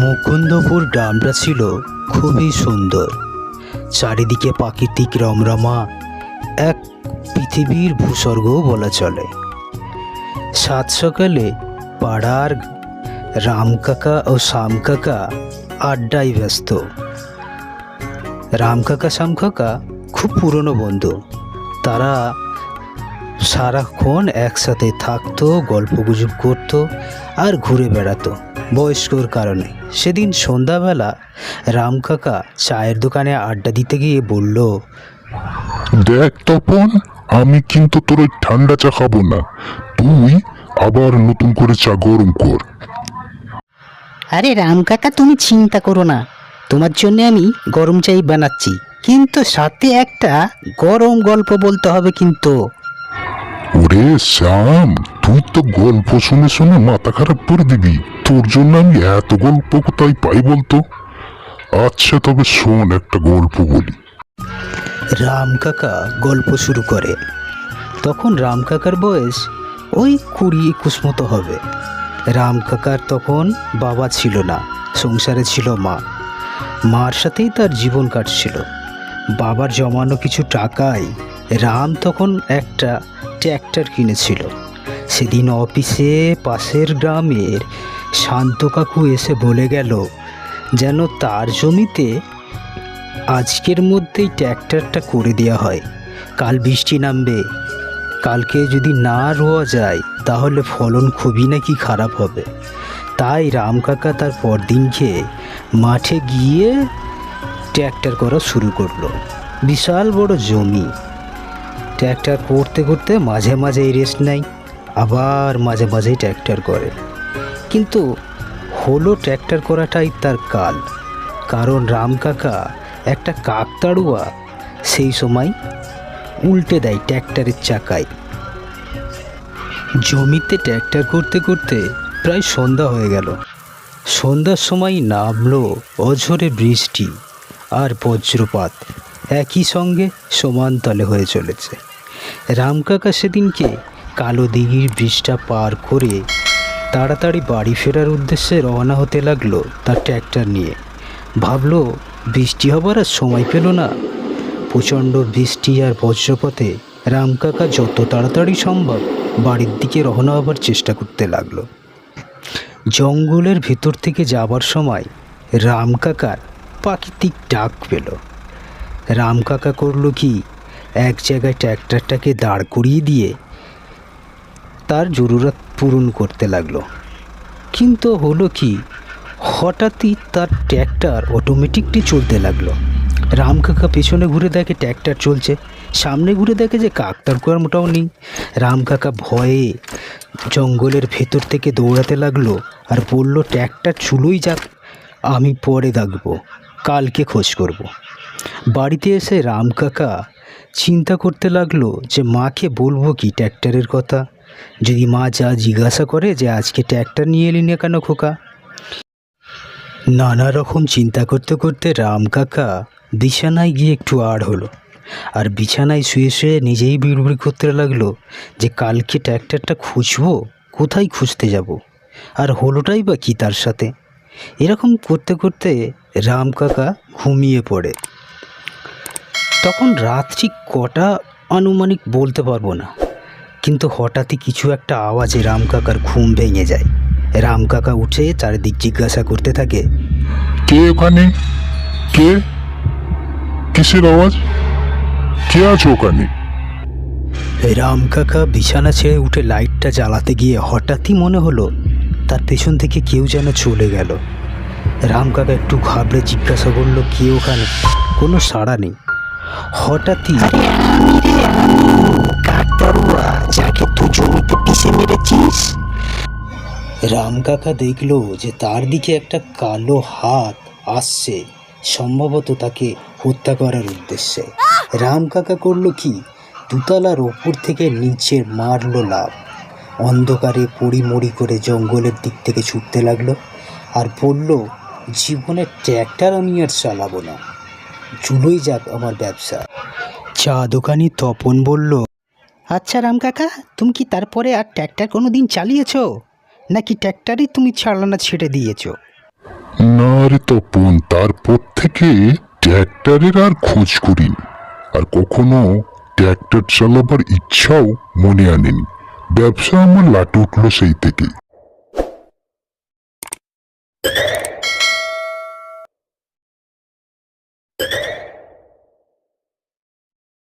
মুকুন্দপুর গ্রামটা ছিল খুবই সুন্দর। চারিদিকে প্রাকৃতিক রমরমা, এক পৃথিবীর ভূস্বর্গ বলা চলে। সাত সকালে পাড়ার রাম কাকা ও শ্যাম কাকা আড্ডায় ব্যস্ত। রাম কাকা, শ্যাম কাকা খুব পুরনো বন্ধু। তারা সারাক্ষণ একসাথে থাকতো, গল্পগুজব করতো আর ঘুরে বেড়াতো। বয়স্কর কারণে। সেদিন সন্ধ্যাবেলা রাম কাকা চায়ের দোকানে আড্ডা দিতে গিয়ে বলল দেখ তপন আমি কিন্তু তোর ওই ঠান্ডা চা খাব না। তুই আবার নতুন করে চা গরম কর। আরে রাম কাকা তুমি চিন্তা করো না। তোমার জন্য আমি গরম চাই বানাচ্ছি। কিন্তু সাথে একটা গরম গল্প বলতে হবে কিন্তু। ওরে শ্যাম তুই তো গল্প শুনে শুনে মাথা খারাপ করে দিবি। তোর জন্য আমি এত গল্প কোথায় পাই বলতো? আচ্ছা তবে শোন একটা গল্প বলি। রাম কাকা গল্প শুরু করে। তখন রাম কাকার বয়স ওই কুড়ি একুশ মতো হবে। রাম কাকার তখন বাবা ছিল না, সংসারে ছিল মা। মার সাথেই তার জীবন কাটছিল। বাবার জমানো কিছু টাকায় রাম তখন একটা ট্র্যাক্টর কিনেছিল। সেদিন অফিসে পাশের গ্রামের শান্ত কাকু এসে বলে গেল, যেন তার জমিতে আজকের মধ্যেই ট্র্যাক্টরটা করে দেওয়া হয়। কাল বৃষ্টি নামবে। কালকে যদি না রোয়া যায়, তাহলে ফলন খুবই নাকি খারাপ হবে। তাই রাম কাকা তার পরদিনকে মাঠে গিয়ে ট্র্যাক্টর করা শুরু করল। বিশাল বড় জমি। ট্র্যাক্টর করতে করতে মাঝে মাঝে রেস্ট নেয়। আবার মাঝে মাঝেই ট্র্যাক্টর করে। কিন্তু হলো ট্র্যাক্টর করাটাই তার কাল। কারণ রাম কাকা একটা কাকতাড়ুয়া সেই সময় উল্টে দেয় ট্র্যাক্টরের চাকায়। জমিতে ট্র্যাক্টর করতে করতে প্রায় সন্ধ্যা হয়ে গেল। সন্ধ্যার সময় নামলো অঝরে বৃষ্টি আর বজ্রপাত। একই সঙ্গে সমানতলে হয়ে চলেছে। রামকাকা সেদিনকে কালো দিঘির ব্রিজটা পার করে তাড়াতাড়ি বাড়ি ফেরার উদ্দেশ্যে রওনা হতে লাগল তার ট্র্যাক্টর নিয়ে। ভাবলো, বৃষ্টি হবার আর সময় পেল না। প্রচণ্ড বৃষ্টি আর বজ্রপথে রামকাকা যত তাড়াতাড়ি সম্ভব বাড়ির দিকে রওনা হবার চেষ্টা করতে লাগল। জঙ্গলের ভেতর থেকে যাবার সময় রামকাকার প্রাকৃতিক ডাক পেল। রামকাকা করল কি, এক জায়গায় ট্র্যাক্টরটাকে দাঁড় করিয়ে দিয়ে তার জরুরত পূরণ করতে লাগল। কিন্তু হলো কি, হঠাৎই তার ট্র্যাক্টর অটোমেটিকলি চলতে লাগল। রাম কাকা পেছনে ঘুরে দেখে ট্র্যাক্টর চলছে, সামনে ঘুরে দেখে যে কাকতার মোটাও নেই। রাম কাকা ভয়ে জঙ্গলের ভেতর থেকে দৌড়াতে লাগল আর বলল, ট্র্যাক্টর চুলোই যাক, আমি পরে দেখব, কালকে খোঁজ করব। বাড়িতে এসে রাম কাকা চিন্তা করতে লাগল যে মাকে বলব কি ট্র্যাক্টরের কথা। যদি মা যা জিজ্ঞাসা করে যে আজকে ট্র্যাক্টর নিয়ে এলি না কেন খোকা? নানা রকম চিন্তা করতে করতে রাম কাকা বিছানায় গিয়ে একটু আড় হলো আর বিছানায় শুয়ে শুয়ে নিজেই বিড়বিড় করতে লাগল যে কালকে ট্র্যাক্টরটা খুঁজবো, কোথায় খুঁজতে যাব? আর হলোটাই বা কি তার সাথে? এরকম করতে করতে রাম কাকা ঘুমিয়ে পড়ে। তখন রাত্রি কটা আনুমানিক বলতে পারব না। কিন্তু হঠাৎই কিছু একটা আওয়াজে রাম কাকার ঘুম ভেঙে যায়। রাম কাকা উঠে চারিদিক জিজ্ঞাসা করতে থাকে কে ওখানে কে? কিসের আওয়াজ? কে আছে ওখানে? রাম কাকা বিছানা ছেড়ে উঠে লাইটটা জ্বালাতে গিয়ে হঠাৎই মনে হলো তার পেছন থেকে কেউ যেন চলে গেল। রাম কাকা একটু ঘাবড়ে জিজ্ঞাসা করল কে ওখানে? কোনো সাড়া নেই। হঠাৎই কাকতারুয়া যাকে তুই জমিতে পিষে মেরেছিস? রাম কাকা দেখল যে তার দিকে একটা কালো হাত আসছে সম্ভবত তাকে হত্যা করার উদ্দেশ্যে। রাম কাকা করল কি? দুতলার ওপর থেকে নিচে মারলো লাভ অন্ধকারে পড়িমড়ি করে জঙ্গলের দিক থেকে ছুটতে লাগল আর বলল জীবনে ট্র্যাক্টর আমি আর চালাবো না। চুলোই যাক আমার ব্যবসা। চা দোকানি তপন বলল আচ্ছা রাম কাকা, তুমি কি তারপরে আর ট্র্যাক্টর কোনো দিন চালিয়েছ? নাকি ট্র্যাক্টরই তুমি চালানো ছেড়ে দিয়েছ? না রে তপন, তারপর থেকে ট্র্যাক্টরের আর খোঁজ করিনি। আর কখনো ট্র্যাক্টর চালাবার ইচ্ছাও মনে আনেনি। ব্যবসা আমার লাটু উঠল সেই থেকে